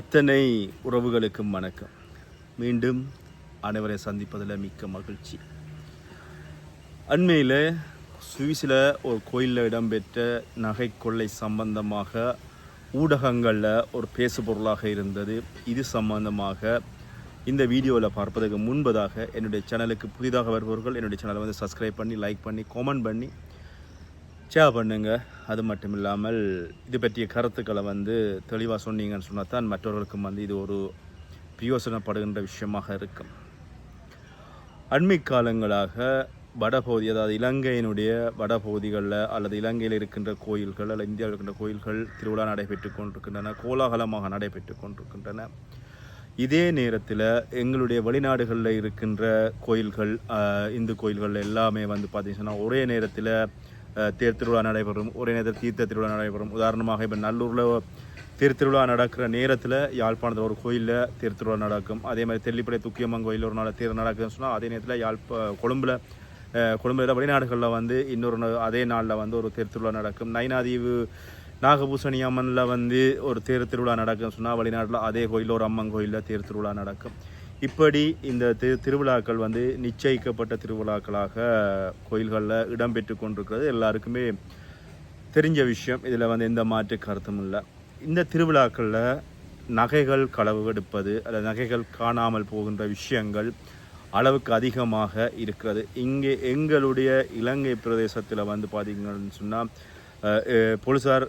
அத்தனை உறவுகளுக்கும் வணக்கம். மீண்டும் அனைவரை சந்திப்பதில் மிக்க மகிழ்ச்சி. அண்மையில் சுவிஸில் ஒரு கோயிலில் இடம்பெற்ற நகை கொள்ளை சம்பந்தமாக ஊடகங்களில் ஒரு பேசு பொருளாக இருந்தது. இது சம்பந்தமாக இந்த வீடியோவில் பார்ப்பதற்கு முன்பதாக என்னுடைய சேனலுக்கு புதிதாக வருபவர்கள் என்னுடைய சேனலை வந்து சப்ஸ்கிரைப் பண்ணி லைக் பண்ணி கமெண்ட் பண்ணி ஷேர் பண்ணுங்கள் அது மட்டும் இல்லாமல் இது பற்றிய கருத்துக்களை வந்து தெளிவாக சொன்னீங்கன்னு சொன்னால் தான் மற்றவர்களுக்கும் வந்து இது ஒரு பிரயோசனப்படுகின்ற விஷயமாக இருக்கும். அண்மை காலங்களாக வடபகுதி அதாவது இலங்கையினுடைய வடபகுதிகளில் அல்லது இலங்கையில் இருக்கின்ற கோயில்கள் அல்லது இந்தியாவில் இருக்கின்ற கோயில்கள் திருவிழா நடைபெற்று கொண்டிருக்கின்றன கோலாகலமாக நடைபெற்று கொண்டிருக்கின்றன. இதே நேரத்தில் எங்களுடைய வெளிநாடுகளில் இருக்கின்ற கோயில்கள் இந்து கோயில்கள் எல்லாமே வந்து பார்த்திங்கன்னா ஒரே நேரத்தில் தேர் திருவிழா நடைபெறும் ஒரே நேரத்தில் தீர்த்த திருவிழா நடைபெறும். உதாரணமாக இப்போ நல்லூரில் தேர் திருவிழா நடக்கிற நேரத்தில் யாழ்ப்பாணத்தில் ஒரு கோயிலில் தேர் திருவிழா நடக்கும். அதே மாதிரி தெல்லிப்படை துக்கியம்மன் கோயில் ஒரு நாள் தேர் நடக்குதுன்னு சொன்னால் அதே நேரத்தில் யாழ்ப்ப கொழும்பில் கொழும்புல வெளிநாடுகளில் வந்து இன்னொரு அதே நாளில் வந்து ஒரு தேர் திருவிழா நடக்கும். நைனாதீவு நாகபூசணி அம்மனில் வந்து ஒரு தேர் திருவிழா நடக்கும்னு சொன்னால் வெளிநாட்டில் அதே கோயிலில் ஒரு அம்மன் கோயிலில் தேர் திருவிழா நடக்கும். இப்படி இந்த திரு திருவிழாக்கள் வந்து நிச்சயிக்கப்பட்ட திருவிழாக்களாக கோயில்களில் இடம்பெற்று கொண்டிருக்கிறது. எல்லாருக்குமே தெரிஞ்ச விஷயம். இதில் வந்து எந்த மாற்று கருத்தும் இல்லை. இந்த திருவிழாக்களில் நகைகள் களவு எடுப்பது அல்லது நகைகள் காணாமல் போகின்ற விஷயங்கள் அளவுக்கு அதிகமாக இருக்கிறது. இங்கே எங்களுடைய இலங்கை பிரதேசத்தில் வந்து பார்த்தீங்கன்னு சொன்னால் போலீஸார்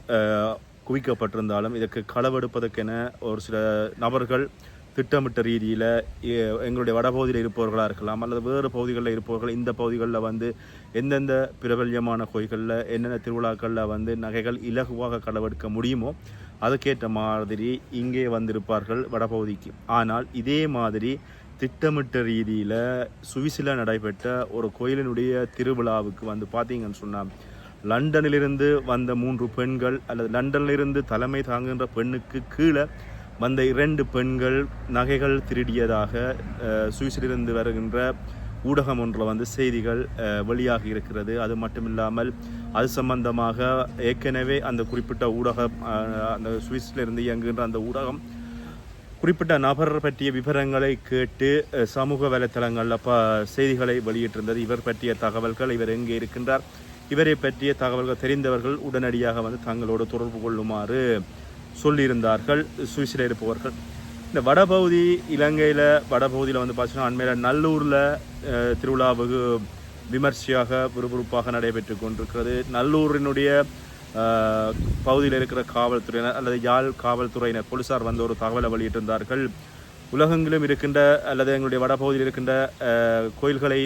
குவிக்கப்பட்டிருந்தாலும் இதற்கு களவெடுப்பதற்கென ஒரு சில நபர்கள் திட்டமிட்ட ரீதியில் எங்களுடைய வடபகுதியில் இருப்பவர்களாக இருக்கலாம் அல்லது வேறு பகுதிகளில் இருப்பவர்கள் இந்த பகுதிகளில் வந்து எந்தெந்த பிரபல்யமான கோயில்களில் என்னென்ன திருவிழாக்களில் வந்து நகைகள் இலகுவாக களவெடுக்க முடியுமோ அதுக்கேற்ற மாதிரி இங்கே வந்திருப்பார்கள் வடபகுதிக்கு. ஆனால் இதே மாதிரி திட்டமிட்ட ரீதியில் சுவிஸில் நடைபெற்ற ஒரு கோயிலினுடைய திருவிழாவுக்கு வந்து பார்த்தீங்கன்னு சொன்னால் லண்டனிலிருந்து வந்த மூன்று பெண்கள் அல்லது லண்டனிலிருந்து தலைமை தாங்குகின்ற பெண்ணுக்கு கீழே வந்த இரண்டு பெண்கள் நகைகள் திருடியதாக சுவிஸிலிருந்து வருகின்ற ஊடகம் ஒன்றில் வந்து செய்திகள் வெளியாகி இருக்கிறது. அது மட்டும் இல்லாமல் அது சம்பந்தமாக ஏற்கனவே அந்த குறிப்பிட்ட ஊடகம் அந்த சுவிஸிலிருந்து இயங்குகின்ற அந்த ஊடகம் குறிப்பிட்ட நபர் பற்றிய விவரங்களை கேட்டு சமூக வலைத்தளங்களில் ப செய்திகளை வெளியிட்டிருந்தது. இவர் பற்றிய தகவல்கள் இவர் எங்கே இருக்கின்றார் இவரை பற்றிய தகவல்கள் தெரிந்தவர்கள் உடனடியாக வந்து தங்களோடு தொடர்பு கொள்ளுமாறு சொல்லியிருந்தார்கள் சுவிஸில் இருப்பவர்கள். இந்த வடபகுதி இலங்கையில் வடபகுதியில் வந்து பார்த்தீங்கன்னா அண்மையில் நல்லூரில் திருவிழா வெகு விமர்சையாக விறுவிறுப்பாக நடைபெற்று கொண்டிருக்கிறது. நல்லூரினுடைய பகுதியில் இருக்கிற காவல்துறையினர் அல்லது யாழ் காவல்துறையினர் போலீசார் வந்து ஒரு தகவலை வெளியிட்டிருந்தார்கள். உலகெங்கிலும் இருக்கின்ற அல்லது எங்களுடைய வடபகுதியில் இருக்கின்ற கோயில்களை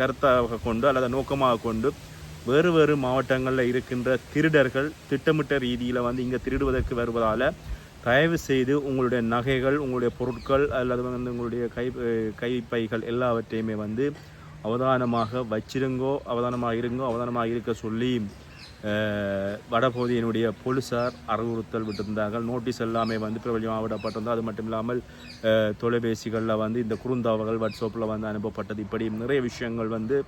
கருத்தாக கொண்டு அல்லது நோக்கமாக கொண்டு வேறு வேறு மாவட்டங்களில் இருக்கின்ற திருடர்கள் திட்டமிட்ட ரீதியில் வந்து இங்கே திருடுவதற்கு வருவதால் தயவு செய்து உங்களுடைய நகைகள் உங்களுடைய பொருட்கள் அல்லது வந்து உங்களுடைய கை கைப்பைகள் எல்லாவற்றையுமே வந்து அவதானமாக வச்சிருங்கோ அவதானமாக இருங்கோ அவதானமாக இருக்க சொல்லி வடபகுதியினுடைய போலீசார் அறிவுறுத்தல் விட்டிருந்தார்கள். நோட்டீஸ் எல்லாமே வந்து பிரபலமாவிடப்பட்டிருந்தது அது மட்டும் இல்லாமல் தொலைபேசிகளில் வந்து இந்த குறுந்தாவல்கள் வாட்ஸ்அப்பில் வந்து அனுப்பப்பட்டது. இப்படி நிறைய விஷயங்கள் வந்து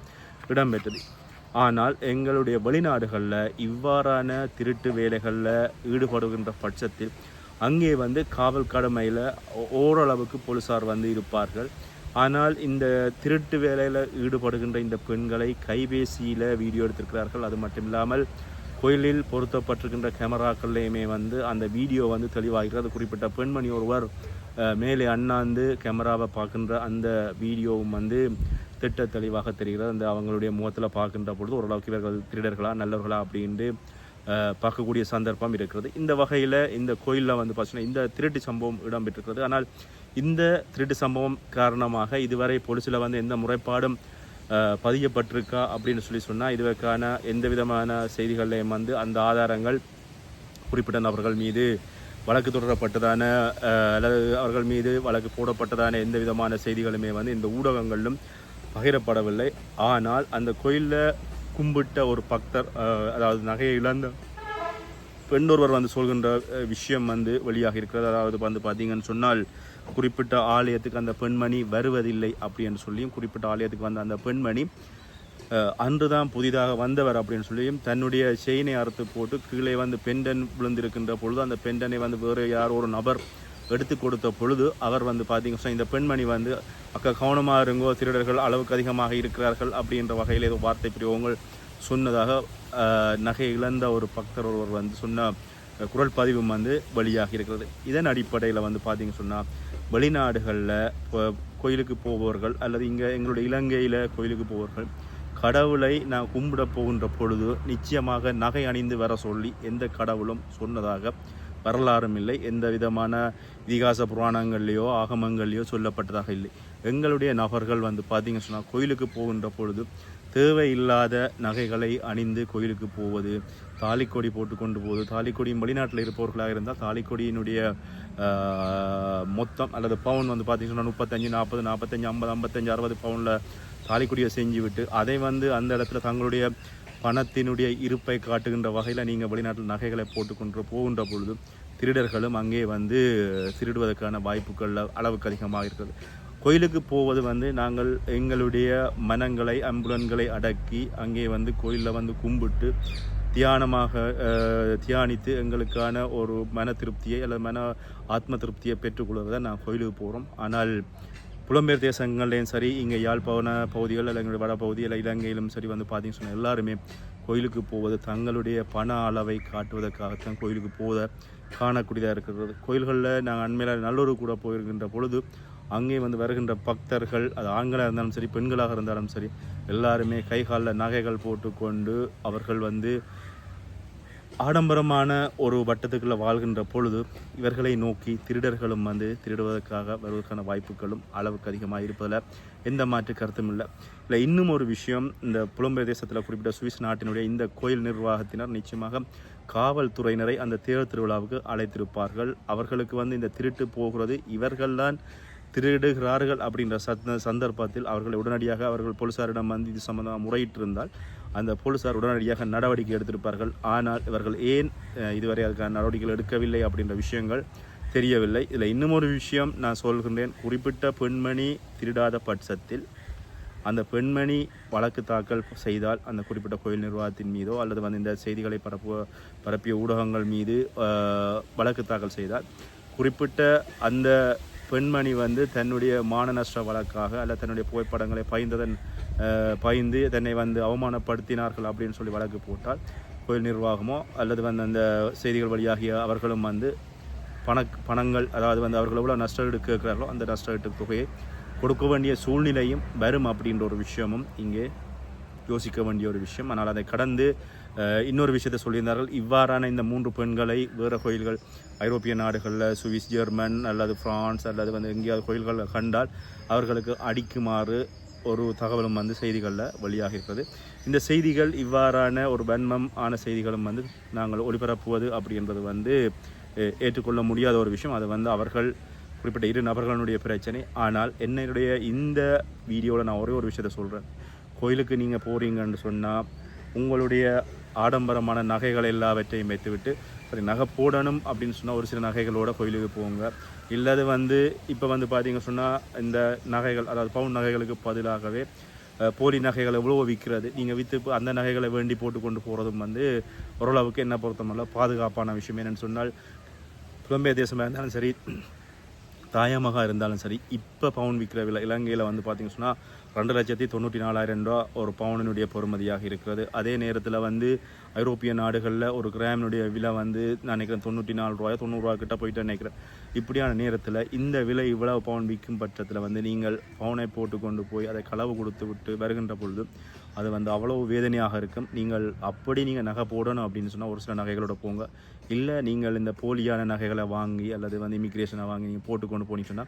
இடம்பெற்றது. ஆனால் எங்களுடைய வெளிநாடுகளில் இவ்வாறான திருட்டு வேலைகளில் ஈடுபடுகின்ற பட்சத்தில் அங்கே வந்து காவல் கடமையில் ஓரளவுக்கு போலீஸார் வந்து இருப்பார்கள். ஆனால் இந்த திருட்டு வேலையில் ஈடுபடுகின்ற இந்த பெண்களை கைபேசியில் வீடியோ எடுத்திருக்கிறார்கள். அது மட்டும் இல்லாமல் கோயிலில் பொருத்தப்பட்டிருக்கின்ற கேமராக்கள்லையுமே வந்து அந்த வீடியோ வந்து தெளிவாகிறது. குறிப்பிட்ட பெண்மணி ஒருவர் மேலே அண்ணாந்து கேமராவை பார்க்கின்ற அந்த வீடியோவும் வந்து திட்ட தெளிவாக தெரிகிறது. அந்த அவங்களுடைய முகத்தில் பார்க்கின்ற பொழுது ஓரளவுக்கு இவர்கள் திருடர்களா நல்லவர்களா அப்படின்ட்டு பார்க்கக்கூடிய சந்தர்ப்பம் இருக்கிறது. இந்த வகையில் இந்த கோயிலில் வந்து பார்த்தீங்கன்னா இந்த திருட்டு சம்பவம் இடம்பெற்றிருக்கிறது. ஆனால் இந்த திருட்டு சம்பவம் காரணமாக இதுவரை போலீஸில் வந்து எந்த முறைப்பாடும் பதியப்பட்டிருக்கா அப்படின்னு சொல்லி சொன்னால் இதுவரைக்கான எந்த விதமான செய்திகளையும் வந்து அந்த ஆதாரங்கள் குறிப்பிட்ட நபர்கள் மீது வழக்கு தொடரப்பட்டதான அல்லது அவர்கள் மீது வழக்கு போடப்பட்டதான எந்த விதமான செய்திகளுமே வந்து இந்த ஊடகங்களிலும் பகிரப்படவில்லை. ஆனால் அந்த கோயிலில் கும்பிட்ட ஒரு பக்தர் அதாவது நகையை இழந்த பெண் ஒருவர் வந்து சொல்கின்ற விஷயம் வந்து வெளியாக இருக்கிறது. அதாவது வந்து பார்த்தீங்கன்னு சொன்னால் குறிப்பிட்ட ஆலயத்துக்கு அந்த பெண்மணி வருவதில்லை அப்படின்னு சொல்லியும் குறிப்பிட்ட ஆலயத்துக்கு வந்த அந்த பெண்மணி அன்று அன்றுதான் புதிதாக வந்தவர் அப்படின்னு சொல்லியும் தன்னுடைய செயினை அறுத்து போட்டு கீழே வந்து பெண்டன் விழுந்திருக்கின்ற பொழுது அந்த பெண்டனை வந்து வேறு யார் ஒரு நபர் எடுத்து கொடுத்த பொழுது அவர் வந்து பார்த்தீங்க சொன்னா, இந்த பெண்மணி வந்து அக்கா கவனமாக இருங்கோ திருடர்கள் அளவுக்கு அதிகமாக இருக்கிறார்கள் அப்படின்ற வகையில் ஏதோ வார்த்தை பிரிவங்கள் சொன்னதாக நகை இழந்த ஒரு பக்தர் ஒருவர் வந்து சொன்ன குரல் பதிவும் வந்து வெளியாகி இருக்கிறது. இதன் அடிப்படையில் வந்து பார்த்தீங்க சொன்னால் வெளிநாடுகளில் கோயிலுக்கு போபவர்கள் அல்லது இங்கே எங்களுடைய இலங்கையில் கோயிலுக்கு போபவர்கள் கடவுளை நான் கும்பிட போகின்ற பொழுது நிச்சயமாக நகை அணிந்து வர சொல்லி எந்த கடவுளும் சொன்னதாக வரலாறும் இல்லை எந்த விதமான இதிகாச புராணங்கள்லேயோ ஆகமங்கள்லேயோ சொல்லப்பட்டதாக இல்லை. எங்களுடைய நபர்கள் வந்து பார்த்திங்க சொன்னால் கோயிலுக்கு போகின்ற பொழுது தேவையில்லாத நகைகளை அணிந்து கோயிலுக்கு போவது தாலிக்கொடி போட்டு கொண்டு போவது தாலிக்கொடியும் வெளிநாட்டில் இருப்பவர்களாக இருந்தால் தாலிக்கொடியினுடைய மொத்தம் அல்லது பவுன் வந்து பார்த்திங்கன்னா முப்பத்தஞ்சு நாற்பது நாற்பத்தஞ்சு ஐம்பது ஐம்பத்தஞ்சு அறுபது பவுனில் தாலிக்கொடியை செஞ்சு விட்டு அதை வந்து அந்த இடத்துல தங்களுடைய பணத்தினுடைய இருப்பை காட்டுகின்ற வகையில் நீங்கள் வெளிநாட்டில் நகைகளை போட்டுக்கொண்டு போகின்ற பொழுது திருடர்களும் அங்கே வந்து திருடுவதற்கான வாய்ப்புகள் அளவுக்கு அதிகமாக இருக்கிறது. கோயிலுக்கு போவது வந்து நாங்கள் எங்களுடைய மனங்களை அம்புலன்களை அடக்கி அங்கே வந்து கோயிலில் வந்து கும்பிட்டு தியானமாக தியானித்து எங்களுக்கான ஒரு மன திருப்தியை அல்லது மன ஆத்ம திருப்தியை பெற்றுக்கொள்வதை நான் கோயிலுக்கு போகிறோம் ஆனால் புலம்பெயர் தேசங்கள்லேயும் சரி இங்கே யாழ்ப்பாண பகுதிகள் இல்லை எங்களுடைய வட பகுதி இல்லை இலங்கையிலும் சரி வந்து பார்த்தீங்கன்னு சொன்னால் எல்லாருமே கோயிலுக்கு போவது தங்களுடைய பண அளவை காட்டுவதற்காகத்தான் கோயிலுக்கு போவதை காணக்கூடியதாக இருக்கிறது. கோயில்களில் நாங்கள் அண்மையில் நல்லூர் கூட போயிருக்கின்ற பொழுது அங்கே வந்து வருகின்ற பக்தர்கள் அது ஆண்களாக இருந்தாலும் சரி பெண்களாக இருந்தாலும் சரி எல்லாருமே கை காலில் நகைகள் போட்டுக்கொண்டு அவர்கள் வந்து ஆடம்பரமான ஒரு வட்டத்துக்குள்ளே வாழ்கின்ற பொழுது இவர்களை நோக்கி திருடர்களும் வந்து திருடுவதற்காக வருவதற்கான வாய்ப்புகளும் அளவுக்கு அதிகமாக இருப்பதில் எந்த மாற்று கருத்தும் இல்லை. இல்லை இன்னும் ஒரு விஷயம் இந்த புலம்பிரதேசத்தில் குறிப்பிட்ட சுவிஸ் நாட்டினுடைய இந்த கோயில் நிர்வாகத்தினர் நிச்சயமாக காவல்துறையினரை அந்த தேர் திருவிழாவுக்கு அழைத்திருப்பார்கள். அவர்களுக்கு வந்து இந்த திருட்டு போகிறது இவர்கள்தான் திருடுகிறார்கள் அப்படின்ற சந்த சந்தர்ப்பத்தில் அவர்களை உடனடியாக அவர்கள் போலீசாரிடம் வந்து இது சம்பந்தமாக முறையிட்டிருந்தால் அந்த போலீசார் உடனடியாக நடவடிக்கை எடுத்திருப்பார்கள். ஆனால் இவர்கள் ஏன் இதுவரை அதுக்கான நடவடிக்கைகள் எடுக்கவில்லை அப்படின்ற விஷயங்கள் தெரியவில்லை. இதில் இன்னும் ஒரு விஷயம் நான் சொல்கின்றேன். குறிப்பிட்ட பெண்மணி திருடாத பட்சத்தில் அந்த பெண்மணி வழக்கு தாக்கல் செய்தால் அந்த குறிப்பிட்ட கோயில் நிர்வாகத்தின் மீதோ அல்லது வந்து இந்த செய்திகளை பரப்பு பரப்பிய ஊடகங்கள் மீது வழக்கு தாக்கல் செய்தால் குறிப்பிட்ட அந்த பெண்மணி வந்து தன்னுடைய மான நஷ்ட வழக்காக அல்லது தன்னுடைய புகைப்படங்களை பகிர்ந்ததன் அஹ், தன்னை வந்து அவமானப்படுத்தினார்கள் அப்படின்னு சொல்லி வழக்கு போட்டால் கோயில் நிர்வாகமோ அல்லது வந்து அந்த செய்திகள் வழியாகிய அவர்களும் வந்து பண பணங்கள் அதாவது வந்து அவர்கள் எவ்வளோ நஷ்ட எடுக்க கேட்கிறார்களோ அந்த நஷ்ட தொகையை கொடுக்க வேண்டிய சூழ்நிலையும் வரும் அப்படின்ற ஒரு விஷயமும் இங்கே யோசிக்க வேண்டிய ஒரு விஷயம். ஆனால் அதை கடந்து இன்னொரு விஷயத்தை சொல்லியிருந்தார்கள். இவ்வாறான இந்த மூன்று பெண்களை வேறு கோயில்கள் ஐரோப்பிய நாடுகளில் சுவிஸ் ஜெர்மன் அல்லது ஃப்ரான்ஸ் அல்லது வந்து எங்கேயாவது கோயில்களில் கண்டால் அவர்களுக்கு அடிக்குமாறு ஒரு தகவலும் வந்து செய்திகளில் வழியாக இருக்கிறது. இந்த செய்திகள் இவ்வாறான ஒரு வன்மம் ஆன செய்திகளும் வந்து நாங்கள் ஒளிபரப்புவது அப்படி என்பது வந்து ஏற்றுக்கொள்ள முடியாத ஒரு விஷயம். அது வந்து அவர்கள் குறிப்பிட்ட இரு நபர்களுடைய பிரச்சனை. ஆனால் என்னுடைய இந்த வீடியோவில் நான் ஒரே ஒரு விஷயத்தை சொல்கிறேன் கோயிலுக்கு நீங்கள் போகிறீங்கன்னு சொன்னால் உங்களுடைய ஆடம்பரமான நகைகள் எல்லாவற்றையும் வைத்துவிட்டு சரி நகை போடணும் அப்படின்னு சொன்னால் ஒரு சில நகைகளோட கோயிலுக்கு போங்க. இல்லது வந்து இப்போ வந்து பார்த்தீங்க சொன்னால் இந்த நகைகள் அதாவது பவுன் நகைகளுக்கு பதிலாகவே போலி நகைகளை எவ்வளோ விற்கிறது நீங்கள் விற்று இப்போ அந்த நகைகளை வேண்டி போட்டு கொண்டு போகிறதும் வந்து ஓரளவுக்கு என்ன பொறுத்தமல்ல பாதுகாப்பான விஷயம். என்னென்னு சொன்னால் புலம்பெயர் தேசமாக இருந்தாலும் சரி தாயமாக இருந்தாலும் சரி இப்போ பவுன் விற்கிற விலை இலங்கையில் வந்து பார்த்திங்க சொன்னால் ரெண்டு லட்சத்தி தொண்ணூற்றி நாலாயிரம் ரூபா ஒரு பவுனினுடைய பொறுமதியாக இருக்கிறது. அதே நேரத்தில் வந்து ஐரோப்பிய நாடுகளில் ஒரு கிராமினுடைய விலை வந்து நான் நினைக்கிறேன் தொண்ணூற்றி நாலு ரூபாயோ தொண்ணூறுரூவா கிட்ட போயிட்டு நினைக்கிறேன். இப்படியான நேரத்தில் இந்த விலை இவ்வளவு பவுன் விற்கும் பட்சத்தில் வந்து நீங்கள் பவுனை போட்டு கொண்டு போய் அதை களவு கொடுத்து விட்டு வருகின்ற பொழுது அது வந்து அவ்வளவு வேதனையாக இருக்கும். நீங்கள் அப்படி நீங்கள் நகை போடணும் அப்படின்னு சொன்னால் ஒரு சில நகைகளோட போங்க. இல்லை நீங்கள் இந்த போலியான நகைகளை வாங்கி அல்லது வந்து இமிக்ரேஷனை வாங்கி நீங்கள் போட்டு கொண்டு போனீங்கன்னு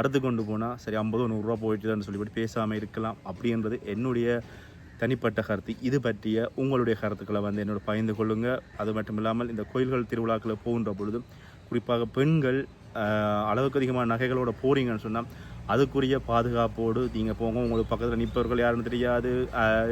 அடுத்து அறுத்து கொண்டு போனால் சரி ஐம்பதோ நூறுரூவா போயிட்டுதான்னு சொல்லிவிட்டு பேசாமல் இருக்கலாம். அப்படின்றது என்னுடைய தனிப்பட்ட கருத்து. இது பற்றிய உங்களுடைய கருத்துக்களை வந்து என்னோட பகிர்ந்து கொள்ளுங்கள் அது மட்டும் இல்லாமல் இந்த கோயில்கள் திருவிழாக்களை போகின்ற பொழுது குறிப்பாக பெண்கள் அளவுக்கு அதிகமான நகைகளோட போறீங்கன்னு சொன்னால் அதுக்குரிய பாதுகாப்போடு நீங்கள் போங்க. உங்களுக்கு பக்கத்தில் நிற்பவர்கள் யாருன்னு தெரியாது.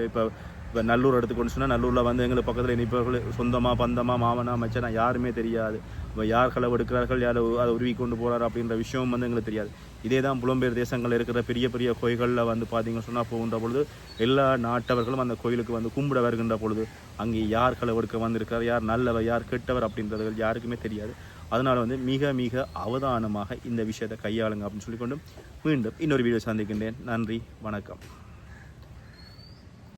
இப்போ இப்போ நல்லூர் எடுத்துக்கொண்டு சொன்னால் நல்லூரில் வந்து எங்களுக்கு பக்கத்தில் நிற்பவர்கள் சொந்தமாக பந்தமாக மாமனா மச்சனா யாருமே தெரியாது. இப்போ யார் களவு எடுக்கிறார்கள் யார் அதை உருவி கொண்டு போகிறார் அப்படின்ற விஷயம் வந்து எங்களுக்கு தெரியாது. இதே தான் புலம்பெயர் தேசங்களில் இருக்கிற பெரிய பெரிய கோயில்களில் வந்து பார்த்தீங்கன்னு சொன்னால் போகின்ற பொழுது எல்லா நாட்டவர்களும் அந்த கோயிலுக்கு வந்து கும்பிட வருகின்ற பொழுது அங்கே யார் களவு எடுக்க வந்திருக்கார் யார் நல்லவர் யார் கெட்டவர் அப்படின்றது யாருக்குமே தெரியாது. அதனால் வந்து மிக மிக அவதானமாக இந்த விஷயத்தை கையாளுங்க அப்படின்னு சொல்லிக்கொண்டு மீண்டும் இன்னொரு வீடியோ சந்திக்கின்றேன். நன்றி வணக்கம்.